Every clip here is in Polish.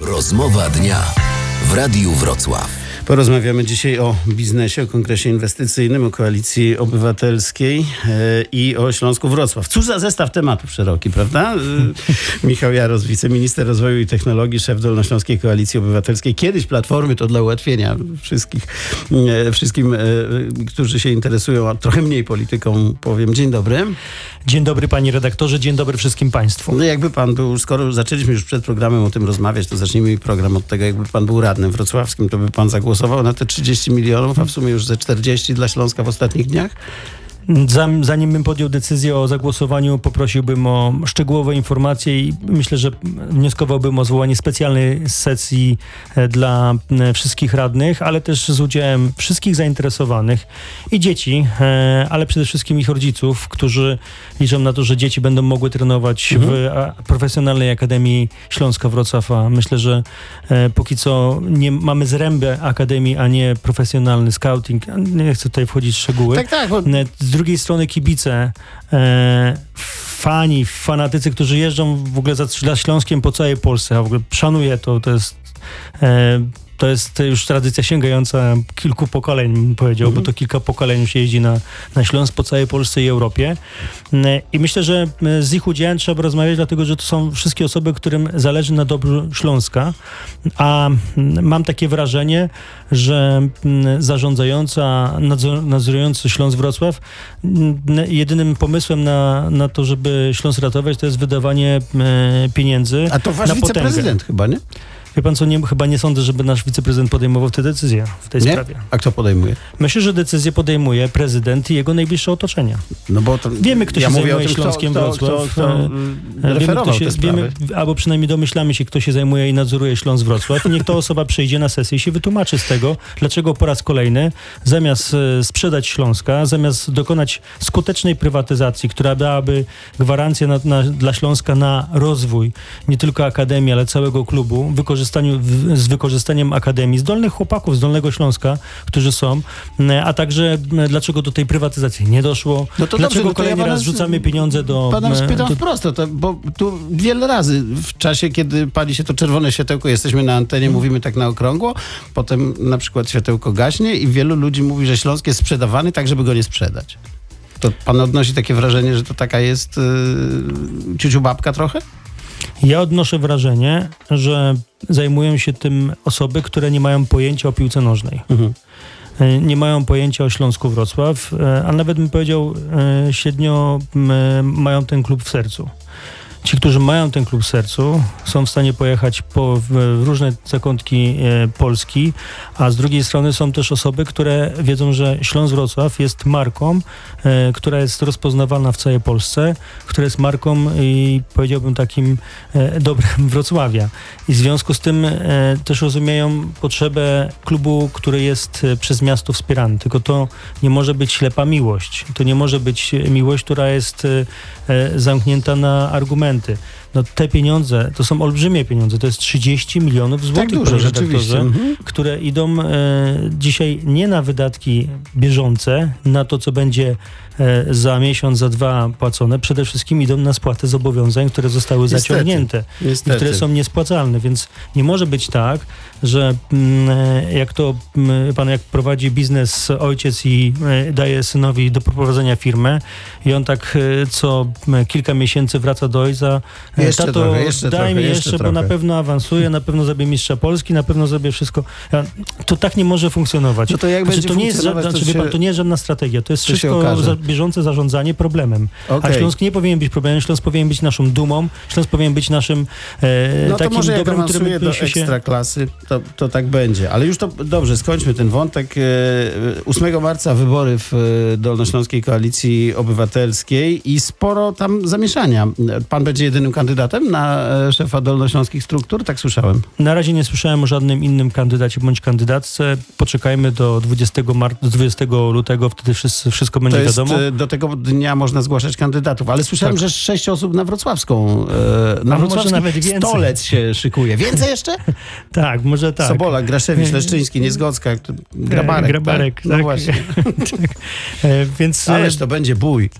Rozmowa dnia w Radiu Wrocław. Porozmawiamy dzisiaj o biznesie, o kongresie inwestycyjnym, o koalicji obywatelskiej e, i o Śląsku Wrocław. Cóż za zestaw tematów szeroki, prawda? E, Michał Jaros, wiceminister rozwoju i technologii, szef Dolnośląskiej Koalicji Obywatelskiej. Kiedyś Platformy, to dla ułatwienia wszystkich, e, wszystkim, którzy się interesują, a trochę mniej polityką, powiem. Dzień dobry. Dzień dobry panie redaktorze, dzień dobry wszystkim państwu. No jakby pan był, skoro zaczęliśmy już przed programem o tym rozmawiać, to zacznijmy program od tego, jakby pan był radnym wrocławskim, to by pan zagłosował na te 30 milionów, a w sumie już ze 40 dla Śląska w ostatnich dniach? Zanim bym podjął decyzję o zagłosowaniu, poprosiłbym o szczegółowe informacje i myślę, że wnioskowałbym o zwołanie specjalnej sesji e, dla e, wszystkich radnych, ale też z udziałem wszystkich zainteresowanych i dzieci, e, ale przede wszystkim ich rodziców, którzy liczą na to, że dzieci będą mogły trenować w a, Profesjonalnej Akademii Śląska Wrocław. A myślę, że póki co nie mamy zrębę akademii, a nie profesjonalny scouting. Nie chcę tutaj wchodzić w szczegóły. Tak, tak, bo Z drugiej strony kibice, e, fani, fanatycy, którzy jeżdżą w ogóle za, za Śląskiem po całej Polsce, a w ogóle szanuję to, to jest... E, to jest już tradycja sięgająca kilku pokoleń, bym powiedział, bo to kilka pokoleń już jeździ na, na Śląsk po całej Polsce i Europie. I myślę, że e, z ich udziałem trzeba rozmawiać, dlatego że to są wszystkie osoby, którym zależy na dobru Śląska. A mm, mam takie wrażenie, że mm, zarządzająca, nadzor, nadzorujący Śląsk Wrocław, mm, jedynym pomysłem na, na to, żeby Śląsk ratować, to jest wydawanie e, pieniędzy a to wasz wiceprezydent chyba, nie? Wie pan co, nie, chyba nie sądzę, żeby nasz wiceprezydent podejmował te decyzje w tej nie? sprawie. A kto podejmuje? Myślę, że decyzję podejmuje prezydent i jego najbliższe otoczenie. No bo to, Wiemy, kto się zajmuje tym, Śląskiem kto, Wrocław. Kto, kto, kto E, Wiemy, referował kto się, wiemy, albo przynajmniej domyślamy się, kto się zajmuje i nadzoruje Śląsk Wrocław. I niech ta osoba przyjdzie na sesję i się wytłumaczy z tego, dlaczego po raz kolejny zamiast e, sprzedać Śląska, zamiast dokonać skutecznej prywatyzacji, która dałaby gwarancję na, na, dla Śląska na rozwój nie tylko Akademii, ale całego klubu, wykorzystaniu, z wykorzystaniem Akademii, zdolnych chłopaków z Dolnego Śląska, którzy są, m, a także m, dlaczego do tej prywatyzacji nie doszło, No to dlaczego dobrze, no kolejny ja raz rzucamy pieniądze do... Pana m, spytam do wprost, to, bo tu wiele razy w czasie, kiedy pali się to czerwone światełko, jesteśmy na antenie, Mhm. mówimy tak na okrągło, potem na przykład światełko gaśnie i wielu ludzi mówi, że Śląsk jest sprzedawany tak, żeby go nie sprzedać. To pan odnosi takie wrażenie, że to taka jest yy, ciuciu babka trochę? Ja odnoszę wrażenie, że zajmują się tym osoby, które nie mają pojęcia o piłce nożnej. Mhm. E, Nie mają pojęcia o Śląsku Wrocław, e, a nawet bym powiedział, e, średnio mają ten klub w sercu. Ci, którzy mają ten klub w sercu, są w stanie pojechać po, w, różne zakątki e, Polski, a z drugiej strony są też osoby, które wiedzą, że Śląsk Wrocław jest marką, e, która jest rozpoznawalna w całej Polsce, która jest marką i powiedziałbym takim e, dobrem Wrocławia. I w związku z tym też rozumieją potrzebę klubu, który jest przez miasto wspierany. Tylko to nie może być ślepa miłość. To nie może być miłość, która jest zamknięta na argumenty elementy. No te pieniądze, to są olbrzymie pieniądze, to jest 30 milionów złotych, Tak dużo, rzeczywiście. Mhm. które idą e, dzisiaj nie na wydatki bieżące, na to, co będzie e, za miesiąc, za dwa płacone, przede wszystkim idą na spłatę zobowiązań, które zostały Niestety. zaciągnięte i Niestety. które są niespłacalne, więc nie może być tak, że mm, e, jak to mm, pan jak prowadzi biznes ojciec i e, daje synowi do prowadzenia firmę i on tak e, co m, kilka miesięcy wraca do ojca, Jeszcze tato trochę, jeszcze daj trochę, mi jeszcze bo na pewno awansuję, na pewno zrobię mistrza Polski, na pewno zrobię wszystko. To tak nie może funkcjonować. No to jak będzie to nie jest, to znaczy, wie pan, się- to nie jest żadna strategia, to jest to się wszystko za, bieżące zarządzanie problemem. A Okej. Śląsk nie powinien być problemem, Śląsk powinien być naszą dumą, Śląsk powinien być naszym e, No to takim może jak dobrem, którym do się... ekstraklasy, to, to tak będzie. Ale już to dobrze, skończmy ten wątek. E, 8 marca wybory w e, Dolnośląskiej Koalicji Obywatelskiej i sporo tam zamieszania. Pan będzie jedynym kandydatem na e, szefa dolnośląskich struktur? Tak słyszałem. Na razie nie słyszałem o żadnym innym kandydacie bądź kandydatce. Poczekajmy do 20, mar- do 20 lutego, wtedy wszystko, wszystko To będzie jest, wiadomo. e, do tego dnia można zgłaszać kandydatów, ale słyszałem, Tak. że sześć osób na wrocławską, e, na wrocławski nawet więcej. stolec się szykuje. Więcej jeszcze? Tak, może tak. Sobola, Graszewicz, Leszczyński, Niezgocka, Grabarek. Grabarek, tak? No tak. właśnie. E, Więc Ależ to będzie bój.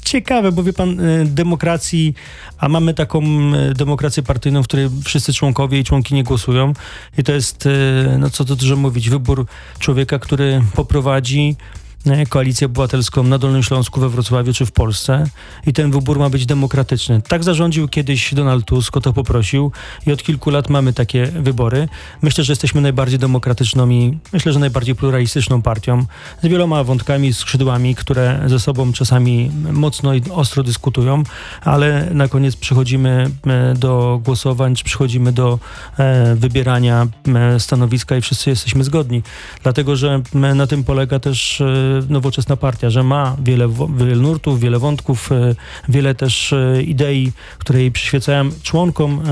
E, ciekawe, bo wie pan, y, demokracji, a mamy taką y, demokrację partyjną, w której wszyscy członkowie i członki nie głosują. I to jest, y, no co tu dużo mówić, wybór człowieka, który poprowadzi e, Koalicję Obywatelską na Dolnym Śląsku, we Wrocławiu czy w Polsce i ten wybór ma być demokratyczny. Tak zarządził kiedyś Donald Tusk, o to poprosił i od kilku lat mamy takie wybory. Myślę, że jesteśmy najbardziej demokratyczną i myślę, że najbardziej pluralistyczną partią z wieloma wątkami, skrzydłami, które ze sobą czasami mocno i ostro dyskutują, ale na koniec przychodzimy e, do głosowań, czy przychodzimy do e, wybierania e, stanowiska i wszyscy jesteśmy zgodni. Dlatego, że na tym polega też e, nowoczesna partia, że ma wiele, wiele nurtów, wiele wątków, e, wiele też e, idei, które jej przyświecają członkom.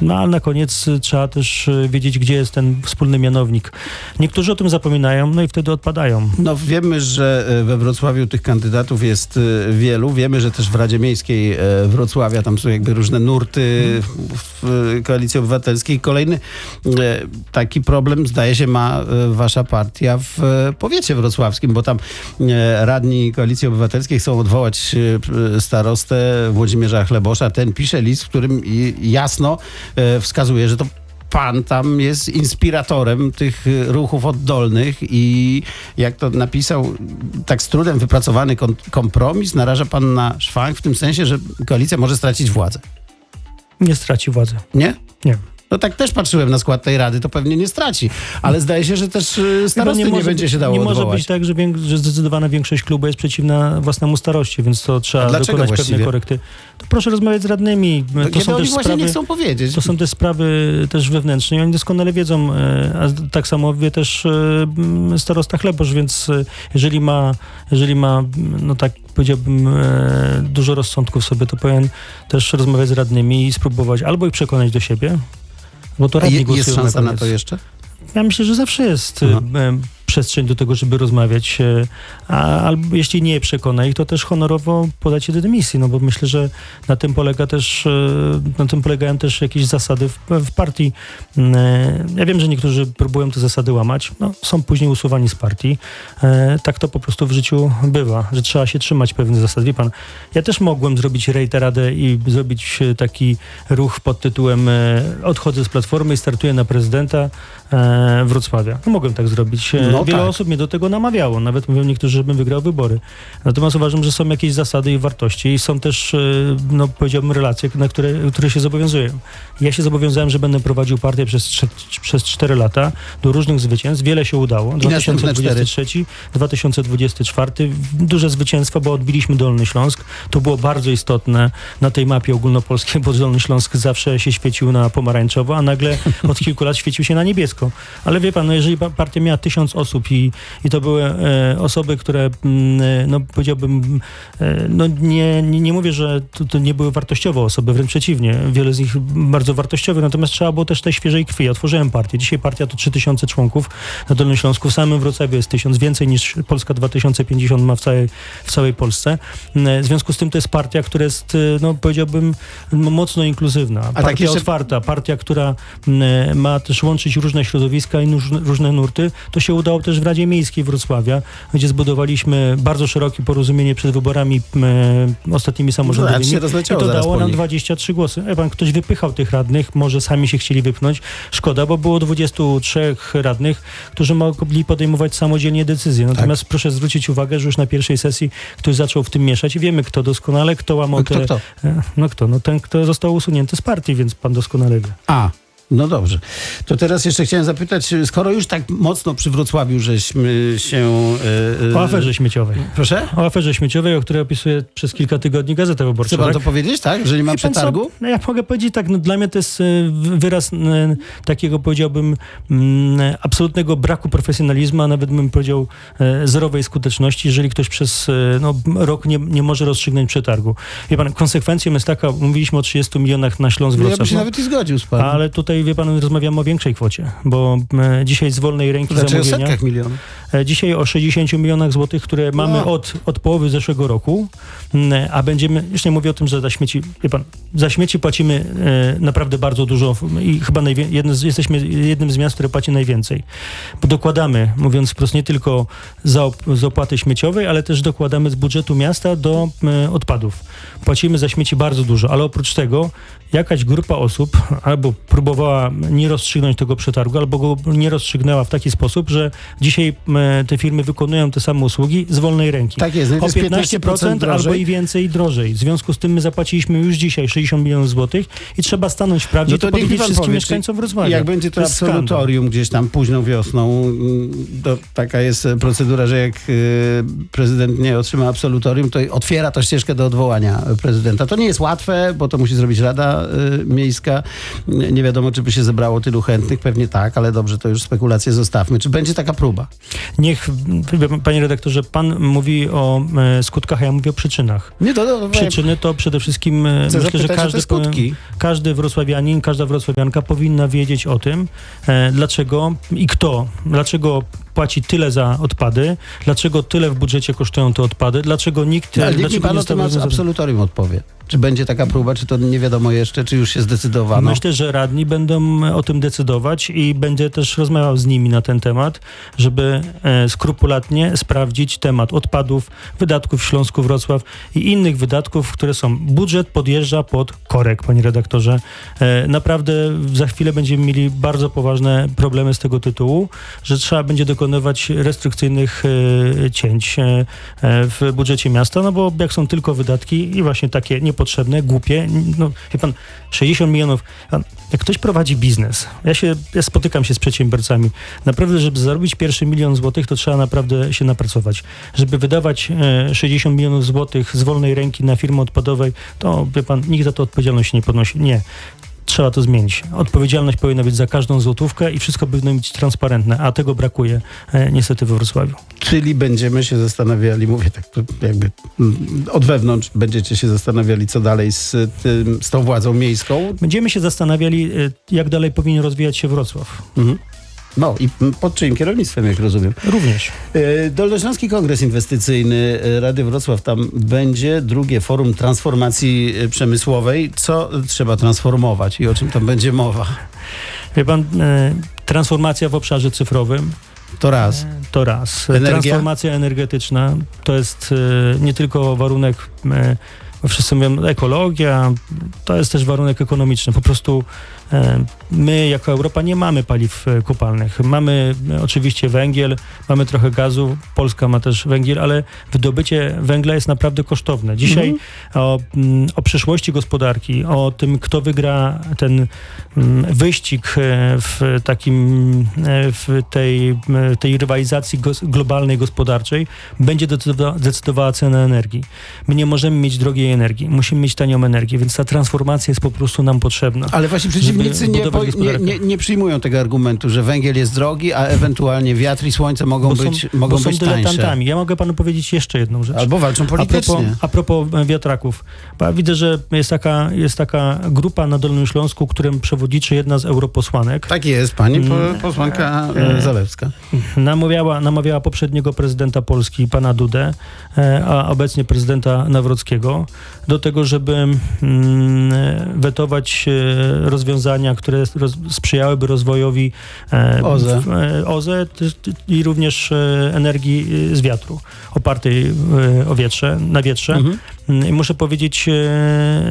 No a na koniec e, trzeba też e, wiedzieć, gdzie jest ten wspólny mianownik. Niektórzy o tym zapominają, no i wtedy odpadają. No wiemy, że e, we Wrocławiu tych kandydatów jest wielu. Wiemy, że też w Radzie Miejskiej Wrocławia tam są jakby różne nurty w Koalicji Obywatelskiej. Kolejny taki problem zdaje się ma wasza partia w powiecie wrocławskim, bo tam radni Koalicji Obywatelskiej chcą odwołać starostę Włodzimierza Chlebosza. Ten pisze list, w którym jasno wskazuje, że to pan tam jest inspiratorem tych y, ruchów oddolnych i jak to napisał, tak z trudem wypracowany kompromis naraża pan na szwank w tym sensie, że koalicja może stracić władzę. Nie straci władzy. Nie? Nie. No tak też patrzyłem na skład tej rady, to pewnie nie straci. Ale zdaje się, że też y, starosty nie, może będzie być- się dało Nie może odwołać. być tak, że, wiek- że zdecydowana większość klubu jest przeciwna własnemu starości, więc to trzeba dokonać właściwie? pewne korekty. To proszę rozmawiać z radnymi. No, to kiedy są oni też właśnie sprawy... nie chcą powiedzieć. To są te sprawy też wewnętrzne i oni doskonale wiedzą, e, a tak samo wie też e, starosta Chlebosz, więc e, jeżeli ma, jeżeli ma, no tak powiedziałbym, dużo rozsądków sobie, to powinien też rozmawiać z radnymi i spróbować albo ich przekonać do siebie, bo to radni jest szansa na to jeszcze? Ja myślę, że zawsze jest Aha. Przestrzeń do tego, żeby rozmawiać, e, albo jeśli nie przekona ich, to też honorowo podać się do dymisji, no bo myślę, że na tym polega też, e, na tym polegają też jakieś zasady w, w partii. E, Ja wiem, że niektórzy próbują te zasady łamać, no, są później usuwani z partii. Tak to po prostu w życiu bywa, że trzeba się trzymać pewnych zasad. Wie pan, ja też mogłem zrobić rejteradę i zrobić taki ruch pod tytułem odchodzę z Platformy i startuję na prezydenta Wrocławia. No, mogłem tak zrobić. E, No Wiele tak. osób mnie do tego namawiało. Nawet mówią niektórzy, żebym wygrał wybory. Natomiast uważam, że są jakieś zasady i wartości i są też, e, no powiedziałbym, relacje, na które, które się zobowiązuję. Ja się zobowiązałem, że będę prowadził partię przez, przez 4 lata do różnych zwycięstw. Wiele się udało. następne 2023, 2024. Duże zwycięstwo, bo odbiliśmy Dolny Śląsk. To było bardzo istotne na tej mapie ogólnopolskiej, bo Dolny Śląsk zawsze się świecił na pomarańczowo, a nagle od kilku lat świecił się na niebiesko. Ale wie pan, no jeżeli pa- partia miała tysiąc osób i, i to były e, osoby, które, mm, e, no powiedziałbym, e, no nie, nie, nie mówię, że to, to nie były wartościowe osoby, wręcz przeciwnie. Wiele z nich bardzo wartościowych, natomiast trzeba było też tej świeżej krwi. Ja Otworzyłem partię. Dzisiaj partia to 3000 członków na Dolnym Śląsku. W samym Wrocławiu jest tysiąc, więcej niż Polska 2050 ma w całej, w całej Polsce. E, W związku z tym to jest partia, która jest, no powiedziałbym, m- mocno inkluzywna. tak Partia jeszcze- otwarta, partia, która m, ma też łączyć różne środowiska i różne nurty. To się udało też w Radzie Miejskiej Wrocławia, gdzie zbudowaliśmy bardzo szerokie porozumienie przed wyborami m, ostatnimi No, samorządowymi. się I to dało nam nich. 23 głosy. E, pan ktoś wypychał tych radnych, może sami się chcieli wypchnąć. Szkoda, bo było 23 radnych, którzy mogli podejmować samodzielnie decyzje. Tak. Natomiast proszę zwrócić uwagę, że już na pierwszej sesji ktoś zaczął w tym mieszać i wiemy kto doskonale, kto łamał Kto, te... kto? E, No kto? No ten, kto został usunięty z partii, więc pan doskonale wie. A, no dobrze. To teraz jeszcze chciałem zapytać, skoro już tak mocno przy Wrocławiu żeśmy się... e, O aferze śmieciowej. Proszę? O aferze śmieciowej, o której opisuje przez kilka tygodni Gazeta Wyborcza. Pan tak? to powiedzieć, tak? Że nie ma pan co? przetargu? No ja mogę powiedzieć tak, no dla mnie to jest e, wy- wyraz takiego, powiedziałbym, mm, absolutnego braku profesjonalizmu, a nawet bym powiedział zerowej skuteczności, jeżeli ktoś przez no, rok nie, nie może rozstrzygnąć przetargu. Wie pan, konsekwencją jest taka, mówiliśmy o 30 milionach na Śląsk No ja bym się no, nawet i zgodził z panem. ale tutaj, wie pan, rozmawiamy o większej kwocie, bo e, dzisiaj z wolnej ręki Znaczy o zamówienia... setkach milionów. e, dzisiaj o 60 milionach złotych, które mamy No. od, od połowy zeszłego roku, mm, a będziemy, już nie mówię o tym, że za śmieci, wie pan, za śmieci płacimy e, naprawdę bardzo dużo i chyba jedno z, jesteśmy jednym z miast, które płaci najwięcej. Bo dokładamy, mówiąc wprost, nie tylko za, op, z opłaty śmieciowej, ale też dokładamy z budżetu miasta do e, odpadów. Płacimy za śmieci bardzo dużo, ale oprócz tego jakaś grupa osób albo próbowała nie rozstrzygnąć tego przetargu, albo go nie rozstrzygnęła w taki sposób, że dzisiaj e, te firmy wykonują te same usługi z wolnej ręki. Tak jest, no to o jest 15% 15% albo i więcej drożej. W związku z tym my zapłaciliśmy już dzisiaj 60 milionów złotych i trzeba stanąć w prawdzie No to to powiedzieć wszystkim powie, mieszkańcom Wrocławia. Jak będzie to, skandal. absolutorium gdzieś tam późną wiosną, mm, to taka jest e, procedura, że jak y, prezydent nie otrzyma absolutorium, to otwiera to ścieżkę do odwołania prezydenta. To nie jest łatwe, bo to musi zrobić Rada Miejska. Nie nie wiadomo, czy by się zebrało tylu chętnych. Pewnie tak, ale dobrze, to już spekulacje zostawmy. Czy będzie taka próba? Niech, panie redaktorze, pan mówi o e, skutkach, a ja mówię o przyczynach. Nie, to, to, Przyczyny to przede wszystkim e, Chcę myślę, że każdy, każdy wrocławianin, każda wrocławianka powinna wiedzieć o tym, e, dlaczego i kto, dlaczego płaci tyle za odpady, dlaczego tyle w budżecie kosztują te odpady, dlaczego nikt... No, ale niech mi pan nie o tym absolutorium odpowie. Czy będzie taka próba, czy to nie wiadomo jeszcze, czy już się zdecydowano? Myślę, że radni będą o tym decydować i będę też rozmawiał z nimi na ten temat, żeby e, skrupulatnie sprawdzić temat odpadów, wydatków w Śląsku Wrocław i innych wydatków, które są. Budżet podjeżdża pod korek, panie redaktorze. E, naprawdę za chwilę będziemy mieli bardzo poważne problemy z tego tytułu, że trzeba będzie dokonywać restrykcyjnych e, cięć w budżecie miasta, no bo jak są tylko wydatki i właśnie takie niepotrzebne, głupie, no wie pan, 60 milionów, jak ktoś prowadzi biznes, ja się, ja spotykam się z przedsiębiorcami, naprawdę, żeby zarobić pierwszy milion złotych, to trzeba naprawdę się napracować. Żeby wydawać e, 60 milionów złotych z wolnej ręki na firmę odpadowej, to wie pan, nikt za to odpowiedzialności nie podnosi. Nie. Trzeba to zmienić. Odpowiedzialność powinna być za każdą złotówkę i wszystko powinno być transparentne, a tego brakuje e, niestety we Wrocławiu. Czyli będziemy się zastanawiali, mówię tak jakby mm, od wewnątrz, będziecie się zastanawiali, co dalej z, tym, z tą władzą miejską. Będziemy się zastanawiali, e, jak dalej powinien rozwijać się Wrocław. Mhm. No i pod czyim kierownictwem, jak rozumiem. Również. E, Dolnośląski Kongres Inwestycyjny e, Rady Wrocław, tam będzie drugie forum transformacji e, przemysłowej. Co trzeba transformować i o czym tam będzie mowa? Wie pan, transformacja w obszarze cyfrowym To raz. to raz. Energia? Transformacja energetyczna to jest nie tylko warunek, bo wszyscy mówią ekologia, to jest też warunek ekonomiczny. Po prostu my jako Europa nie mamy paliw e, kopalnych. Mamy e, oczywiście węgiel, mamy trochę gazu, Polska ma też węgiel, ale wydobycie węgla jest naprawdę kosztowne. Dzisiaj Mhm. o, mm, o przyszłości gospodarki, o tym, kto wygra ten mm, wyścig e, w takim, e, w tej, tej rywalizacji globalnej, gospodarczej, będzie decydowa- decydowała cena energii. My nie możemy mieć drogiej energii, musimy mieć tanią energię, więc ta transformacja jest po prostu nam potrzebna. Ale właśnie przeciwnicy nie, po, nie, nie, nie przyjmują tego argumentu, że węgiel jest drogi, a ewentualnie wiatr i słońce mogą są, być, mogą bo są być tańsze. Ja mogę panu powiedzieć jeszcze jedną rzecz. Albo walczą A propos, politycznie. a propos e, wiatraków. Bo ja widzę, że jest taka, jest taka grupa na Dolnym Śląsku, którym przewodniczy jedna z europosłanek. Tak jest, pani po, Mm. posłanka E, e, Zalewska. Namawiała, namawiała poprzedniego prezydenta Polski, pana Dudę, e, a obecnie prezydenta Nawrockiego, do tego, żeby mm, wetować e, rozwiązania, które roz, sprzyjałyby rozwojowi e, OZE. e, OZE i również e, energii z wiatru, opartej o wietrze, na wietrze. Mhm. Mm, I muszę powiedzieć,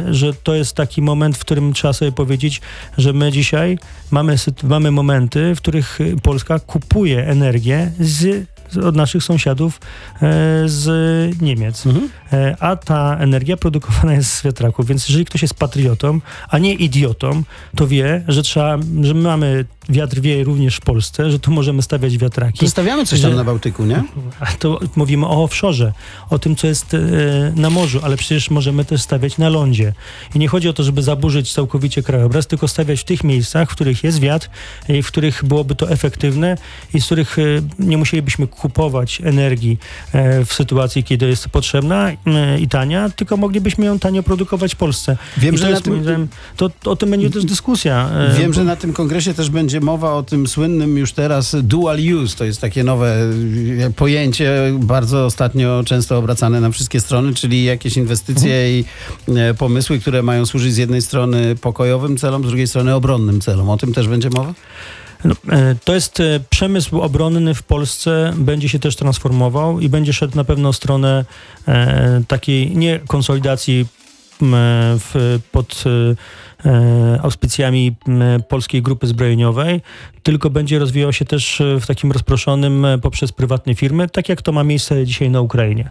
że to jest taki moment, w którym trzeba sobie powiedzieć, że my dzisiaj mamy, mamy momenty, w których Polska kupuje energię z, od naszych sąsiadów e, z Niemiec. Mhm. E, a ta energia produkowana jest z wiatraków, więc jeżeli ktoś jest patriotą, a nie idiotą, to wie, że trzeba, że my mamy wiatr wieje również w Polsce, że tu możemy stawiać wiatraki. Zostawiamy coś tam że- na Bałtyku, nie? A to mówimy o offshore, o tym, co jest e, na morzu, ale przecież możemy też stawiać na lądzie. I nie chodzi o to, żeby zaburzyć całkowicie krajobraz, tylko stawiać w tych miejscach, w których jest wiatr i w których byłoby to efektywne i z których e, nie musielibyśmy kupować energii e, w sytuacji, kiedy jest potrzebna e, i tania, tylko moglibyśmy ją tanio produkować w Polsce. Wiem, I że to na jest, tym, to, to o tym będzie też dyskusja. e, wiem, bo- że na tym kongresie też będzie będzie mowa o tym słynnym już teraz dual use. To jest takie nowe e, pojęcie, bardzo ostatnio często obracane na wszystkie strony, czyli jakieś inwestycje i e, pomysły, które mają służyć z jednej strony pokojowym celom, z drugiej strony obronnym celom. O tym też będzie mowa? No, e, to jest przemysł obronny w Polsce, będzie się też transformował i będzie szedł na pewno w stronę takiej nie konsolidacji w, pod auspicjami m, Polskiej Grupy Zbrojeniowej, tylko będzie rozwijał się też e, w takim rozproszonym e, poprzez prywatne firmy, tak jak to ma miejsce dzisiaj na Ukrainie.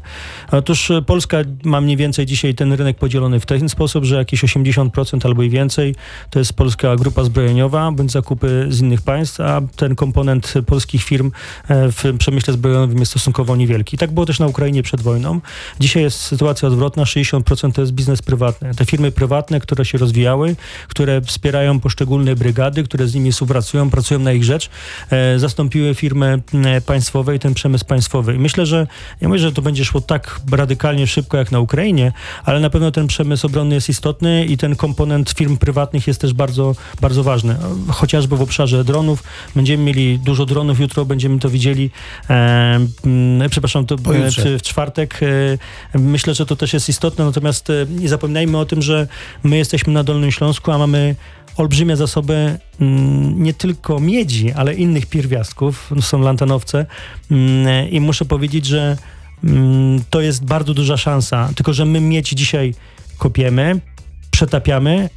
Otóż e, Polska ma mniej więcej dzisiaj ten rynek podzielony w ten sposób, że jakieś 80% albo i więcej to jest polska grupa zbrojeniowa, bądź zakupy z innych państw, a ten komponent polskich firm e, w przemyśle zbrojeniowym jest stosunkowo niewielki. Tak było też na Ukrainie przed wojną. Dzisiaj jest sytuacja odwrotna, 60% to jest biznes prywatny. Te firmy prywatne, które się rozwijały, które wspierają poszczególne brygady, które z nimi współpracują, pracują na ich rzecz, e, zastąpiły firmy e, państwowe i ten przemysł państwowy. I myślę, że nie mówię, że to będzie szło tak radykalnie szybko jak na Ukrainie, ale na pewno ten przemysł obronny jest istotny i ten komponent firm prywatnych jest też bardzo, bardzo ważny. Chociażby w obszarze dronów. Będziemy mieli dużo dronów, jutro będziemy to widzieli. E, mm, przepraszam, to w, w czwartek. E, myślę, że to też jest istotne, natomiast e, nie zapominajmy o tym, że my jesteśmy na Dolnym Śląsku, a mamy olbrzymie zasoby mm, nie tylko miedzi, ale innych pierwiastków, są lantanowce. Mm, i muszę powiedzieć, że mm, to jest bardzo duża szansa, tylko że my miedź dzisiaj kopiemy, przetapiamy,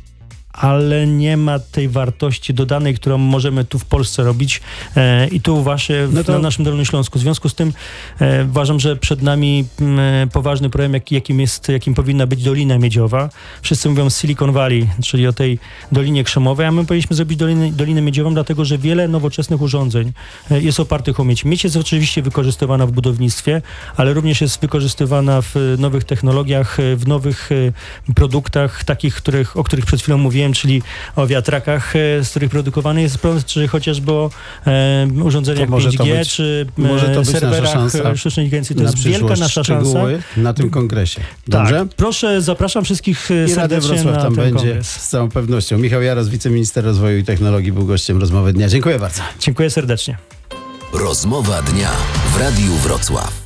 ale nie ma tej wartości dodanej, którą możemy tu w Polsce robić e, i tu właśnie w, No to- na naszym Dolnym Śląsku. W związku z tym e, uważam, że przed nami m, e, poważny problem, jak, jakim, jest, jakim powinna być Dolina Miedziowa. Wszyscy mówią Silicon Valley, czyli o tej Dolinie Krzemowej, a my powinniśmy zrobić Dolinę, Dolinę Miedziową, dlatego że wiele nowoczesnych urządzeń e, jest opartych o miedź. Miedź jest oczywiście wykorzystywana w budownictwie, ale również jest wykorzystywana w nowych technologiach, e, w nowych produktach, takich, których, o których przed chwilą mówiłem, czyli o wiatrakach, e, z których produkowany jest prąd, czy chociażby o e, urządzeniach To może to 5G, być- czy e, może to być nasza serwerach szansa e, sztucznej inteligencji. To na jest wielka nasza szansa. na tym kongresie. Dobrze? Tak, proszę, zapraszam wszystkich e, I serdecznie Wrocław na tam ten będzie kongres. z całą pewnością. Michał Jaros, wiceminister rozwoju i technologii, był gościem rozmowy dnia. Dziękuję bardzo. Dziękuję serdecznie. Rozmowa dnia w Radiu Wrocław.